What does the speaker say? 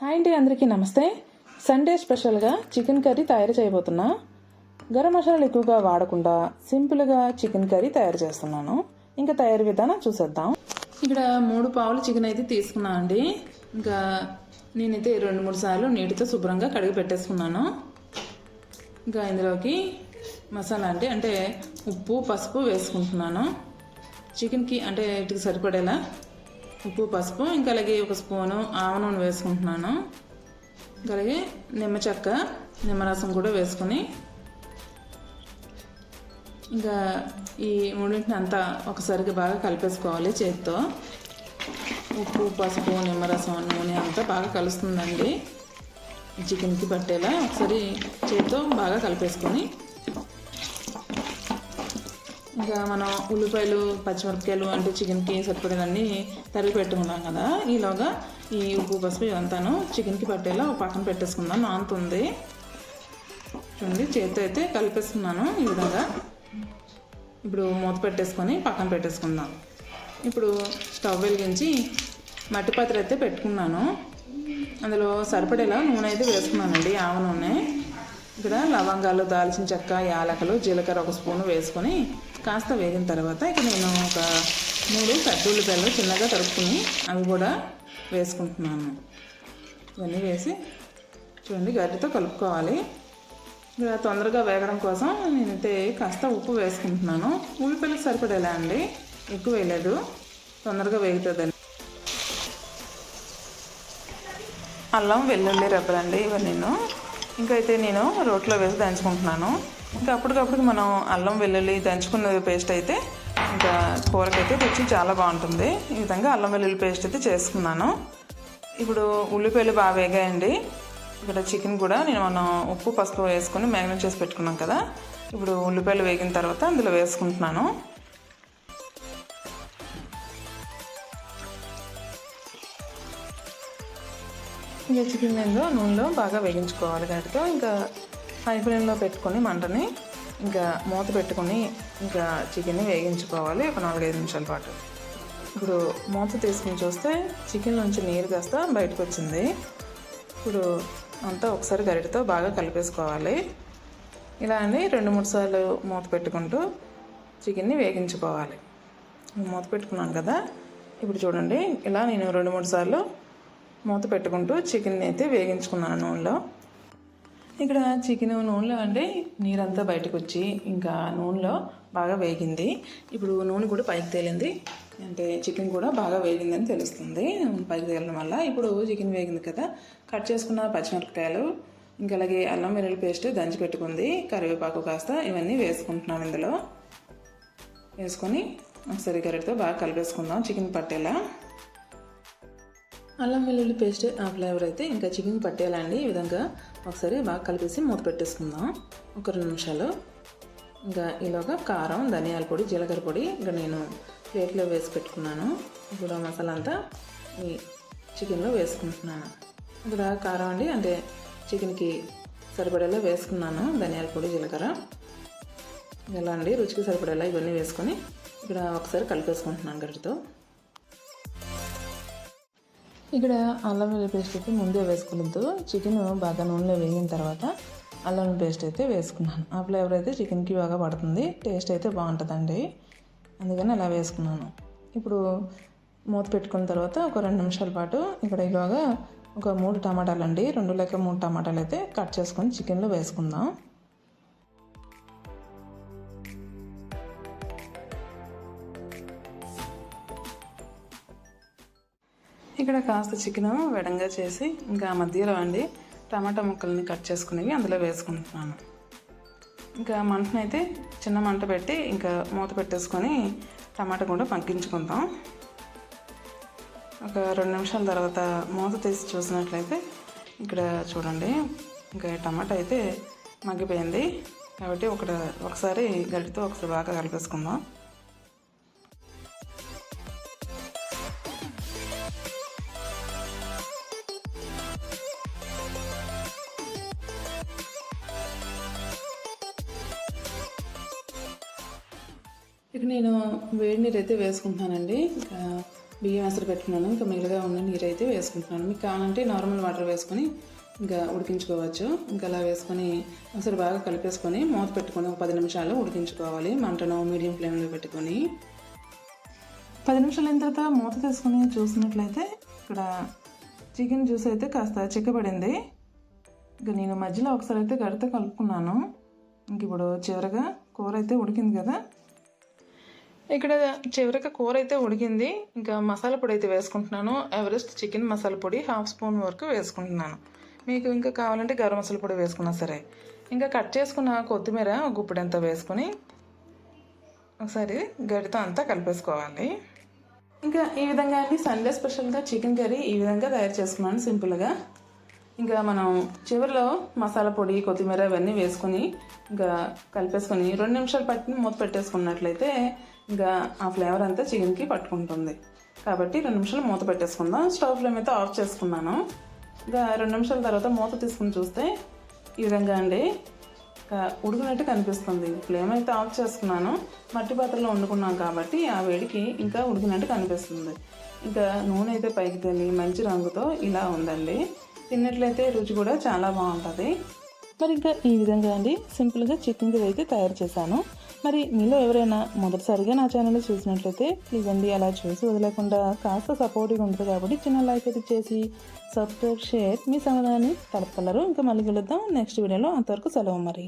Hi అండి అందరికీ నమస్తే. సండే స్పెషల్గా చికెన్ కర్రీ తయారు చేయబోతున్నా. గరం మసాలాలు ఎక్కువగా వాడకుండా సింపుల్గా చికెన్ కర్రీ తయారు చేస్తున్నాను. ఇంకా తయారు విధానం చూసేద్దాం. ఇక్కడ మూడు పావులు చికెన్ అయితే తీసుకున్నా అండి. ఇంకా నేనైతే రెండు మూడు సార్లు నీటితో శుభ్రంగా కడిగి పెట్టేసుకున్నాను. ఇంకా ఇందులోకి మసాలా అంటే అంటే ఉప్పు పసుపు వేసుకుంటున్నాను. చికెన్కి అంటే ఇటుకు సరిపడేలా ఉప్పు పసుపు ఇంకా అలాగే ఒక స్పూను ఆవ నూనె వేసుకుంటున్నాను. ఇంకా అలాగే నిమ్మ చెక్క నిమ్మరసం కూడా వేసుకొని ఇంకా ఈ మూడింటిని అంతా ఒకసారిగా బాగా కలిపేసుకోవాలి చేతితో. ఉప్పు పసుపు నిమ్మరసం నూనె అంతా బాగా కలుస్తుందండి. చికెన్కి పట్టేలా ఒకసారి చేతితో బాగా కలిపేసుకొని ఇంకా మనం ఉల్లిపాయలు పచ్చిమిరపకాయలు అంటే చికెన్కి సరిపడేదన్నీ తరిగి పెట్టుకున్నాం కదా. ఈలోగా ఈ ఉప్పు పసుపు ఇదంతాను చికెన్కి పట్టేలా పక్కన పెట్టేసుకుందాం. నానుతుంది. చూడండి చేతితో అయితే కలిపేసుకున్నాను ఈ విధంగా. ఇప్పుడు మూత పెట్టేసుకొని పక్కన పెట్టేసుకుందాం. ఇప్పుడు స్టవ్ వెలిగించి మట్టి పాత్ర అయితే పెట్టుకున్నాను. అందులో సరిపడేలా నూనె అయితే వేసుకున్నానండి ఆవ నూనె. ఇక్కడ లవంగాలు దాల్చిన చెక్క యాలకలు జీలకర్ర ఒక స్పూన్ వేసుకొని కాస్త వేగిన తర్వాత ఇక నేను ఒక మూడు పెద్ద ఉల్లిపాయలు చిన్నగా తరుపుకుని అవి కూడా వేసుకుంటున్నాను. ఇవన్నీ వేసి చూడండి గరిటతో కలుపుకోవాలి. ఇలా తొందరగా వేగడం కోసం నేనైతే కాస్త ఉప్పు వేసుకుంటున్నాను. ఉల్లిపాయలకు సరిపడేలా అండి? ఎక్కువ వేయలేదు. తొందరగా వేగుతుందండి. అల్లం వెల్లుల్లి రెబ్బలండి ఇవన్నీ ఇంకా అయితే నేను రోట్లో వేసి దంచుకుంటున్నాను. ఇంకా అప్పటికప్పుడు మనం అల్లం వెల్లుల్లి దంచుకున్న పేస్ట్ అయితే ఇంకా కూరకైతే రుచి చాలా బాగుంటుంది. ఈ విధంగా అల్లం వెల్లుల్లి పేస్ట్ అయితే చేసుకున్నాను. ఇప్పుడు ఉల్లిపాయలు బాగా వేగాయండి. ఇక్కడ చికెన్ కూడా నేను మనం ఉప్పు పసుపు వేసుకొని మ్యాగ్నేట్ చేసి పెట్టుకున్నాం కదా. ఇప్పుడు ఉల్లిపాయలు వేగిన తర్వాత అందులో వేసుకుంటున్నాను. ఇంకా చికెన్ నేను నూనెలో బాగా వేగించుకోవాలి. గట్టితో ఇంకా హై ఫ్లేమ్లో పెట్టుకొని మంటని ఇంకా మూత పెట్టుకొని ఇంకా చికెన్ని వేగించుకోవాలి ఒక నాలుగైదు నిమిషాల పాటు. ఇప్పుడు మూత తీసుకుని చూస్తే చికెన్ నుంచి నీరు కాస్త బయటకు వచ్చింది. ఇప్పుడు అంతా ఒకసారి గరిటతో బాగా కలిపేసుకోవాలి. ఇలా అని రెండు మూడు సార్లు మూత పెట్టుకుంటూ చికెన్ని వేగించుకోవాలి. మూత పెట్టుకున్నాను కదా. ఇప్పుడు చూడండి ఇలా నేను రెండు మూడు సార్లు మూత పెట్టుకుంటూ చికెన్ అయితే వేగించుకున్నాను నూనెలో. ఇక్కడ చికెన్ నూనెలో అంటే నీరంతా బయటకు వచ్చి ఇంకా నూనెలో బాగా వేగింది. ఇప్పుడు నూనె కూడా పైకి తేలింది. అంటే చికెన్ కూడా బాగా వేగిందని తెలుస్తుంది. పైకి తేలడం వల్ల ఇప్పుడు చికెన్ వేగింది కదా. కట్ చేసుకున్న పచ్చిమిరపకాయలు ఇంకా అలాగే అల్లం వెల్లుల్లి పేస్ట్ దంచి పెట్టుకుంది. కరివేపాకు కాస్త ఇవన్నీ వేసుకుంటున్నాను ఇందులో. వేసుకొని ఒకసారి గరిటతో బాగా కలిపేసుకుందాం చికెన్ పట్టేలా. అల్లం వెల్లుల్లి పేస్ట్ ఆ ఫ్లేవర్ అయితే ఇంకా చికెన్ పట్టేయాలండి. ఈ విధంగా ఒకసారి బాగా కలిపేసి మూత పెట్టేసుకుందాం. ఒక రెండు నిమిషాలు. ఇంకా ఈలోగా కారం ధనియాల పొడి జీలకర్ర పొడి ఇంకా నేను ప్లేట్లో వేసి పెట్టుకున్నాను. ఇప్పుడు మసాలా అంతా ఈ చికెన్లో వేసుకుంటున్నాను. ఇక్కడ కారం అండి అంటే చికెన్కి సరిపడేలా వేసుకున్నాను. ధనియాల పొడి జీలకర్ర. ఇలా అండి? రుచికి సరిపడేలా ఇవన్నీ వేసుకొని ఇక్కడ ఒకసారి కలిపేసుకుంటున్నాను గరిటతో. ఇక్కడ అల్లం వెల్లుల్లి పేస్ట్ అయితే ముందే వేసుకోలేదు. చికెన్ బాగా నూనెలో వేగిన తర్వాత అల్లం పేస్ట్ అయితే వేసుకున్నాను. ఆ ఫ్లేవర్ అయితే చికెన్కి బాగా పడుతుంది. టేస్ట్ అయితే బాగుంటుందండి. అందుకని అలా వేసుకున్నాను. ఇప్పుడు మూత పెట్టుకున్న తర్వాత ఒక రెండు నిమిషాల పాటు ఇక్కడ ఇలాగా ఒక మూడు టమాటాలు అండి రెండు లేక మూడు టమాటాలు అయితే కట్ చేసుకొని చికెన్లో వేసుకుందాం. ఇక్కడ కాస్త చికెన్ వెడంగా చేసి ఇంకా మధ్యలో అండి టమాటా ముక్కల్ని కట్ చేసుకుని అందులో వేసుకుంటున్నాను. ఇంకా మంటనైతే చిన్న మంట పెట్టి ఇంకా మూత పెట్టేసుకొని టమాటా కూడా పంకించుకుందాం ఒక రెండు నిమిషాల తర్వాత మూత తీసి చూసినట్లయితే ఇక్కడ చూడండి ఇంకా టమాటా అయితే మగ్గిపోయింది. కాబట్టి ఒకటి ఒకసారి గరిటితో ఒకసారి బాగా కలిపేసుకుందాం. ఇక నేను వేడి నీరు అయితే వేసుకుంటున్నానండి. ఇంకా బియ్యం అసలు పెట్టుకున్నాను. ఇంకా మిగిలిగా ఉన్న నీరు అయితే వేసుకుంటున్నాను. మీకు కావాలంటే నార్మల్ వాటర్ వేసుకొని ఇంకా ఉడికించుకోవచ్చు. ఇంకా అలా వేసుకొని ఒకసారి బాగా కలిపేసుకొని మూత పెట్టుకొని ఒక పది నిమిషాలు ఉడికించుకోవాలి. మంటను మీడియం ఫ్లేమ్లో పెట్టుకొని. పది నిమిషాలు అయిన తర్వాత మూత తీసుకొని చూసినట్లయితే ఇక్కడ చికెన్ జ్యూస్ అయితే కాస్త చిక్కబడింది. ఇంకా నేను మధ్యలో ఒకసారి అయితే గడితే కలుపుకున్నాను. ఇంక ఇప్పుడు చివరగా కూర అయితే ఉడికింది కదా. ఇక్కడ చివరికి కూర అయితే ఉడికింది. ఇంకా మసాలా పొడి అయితే వేసుకుంటున్నాను. ఎవరెస్ట్ చికెన్ మసాలా పొడి హాఫ్ స్పూన్ వరకు వేసుకుంటున్నాను. మీకు ఇంకా కావాలంటే గరం మసాలా పొడి వేసుకున్నా సరే. ఇంకా కట్ చేసుకున్న కొత్తిమీర ఒక గుప్పిడంత వేసుకొని ఒకసారి గడితో అంతా కలిపేసుకోవాలి. ఇంకా ఈ విధంగా అండి సండే స్పెషల్గా చికెన్ కర్రీ ఈ విధంగా తయారు చేసుకున్నాను సింపుల్గా ఇంకా మనం చివరిలో మసాలా పొడి కొత్తిమీర ఇవన్నీ వేసుకొని ఇంకా కలిపేసుకొని రెండు నిమిషాలు పట్టి మూత పెట్టేసుకున్నట్లయితే ఇంకా ఆ ఫ్లేవర్ అంతా చికెన్కి పట్టుకుంటుంది. కాబట్టి రెండు నిమిషాలు మూత పెట్టేసుకుందాం. స్టవ్ ఫ్లేమ్ అయితే ఆఫ్ చేసుకున్నాను. ఇంకా రెండు నిమిషాల తర్వాత మూత తీసుకుని చూస్తే ఈ విధంగా అండి. ఉడికినట్టు కనిపిస్తుంది. ఫ్లేమ్ అయితే ఆఫ్ చేసుకున్నాను. మట్టి పాత్రలో వండుకున్నాం కాబట్టి ఆ వేడికి ఇంకా ఉడికినట్టు కనిపిస్తుంది. ఇంకా నూనె అయితే పైకి తల్లి మంచి రంగుతో ఇలా ఉందండి. తిన్నట్లయితే రుచి కూడా చాలా బాగుంటుంది. మరి ఇంకా ఈ విధంగా అండి. సింపుల్గా చికెన్ కర్రీ అయితే తయారు చేశాను. మరి మీలో ఎవరైనా మొదటిసారిగా నా ఛానల్ చూసినట్లయితే ప్లీజ్ అండి అలా చూసి వదిలేకుండా కాస్త సపోర్టివ్గా ఉంటుంది కాబట్టి చిన్న లైక్ అయితే చేసి సబ్స్క్రైబ్ షేర్ మీ సమయాన్ని తెలపగలరు ఇంకా మళ్ళీ కలుద్దాం. నెక్స్ట్ వీడియోలో అంతవరకు సెలవు మరి.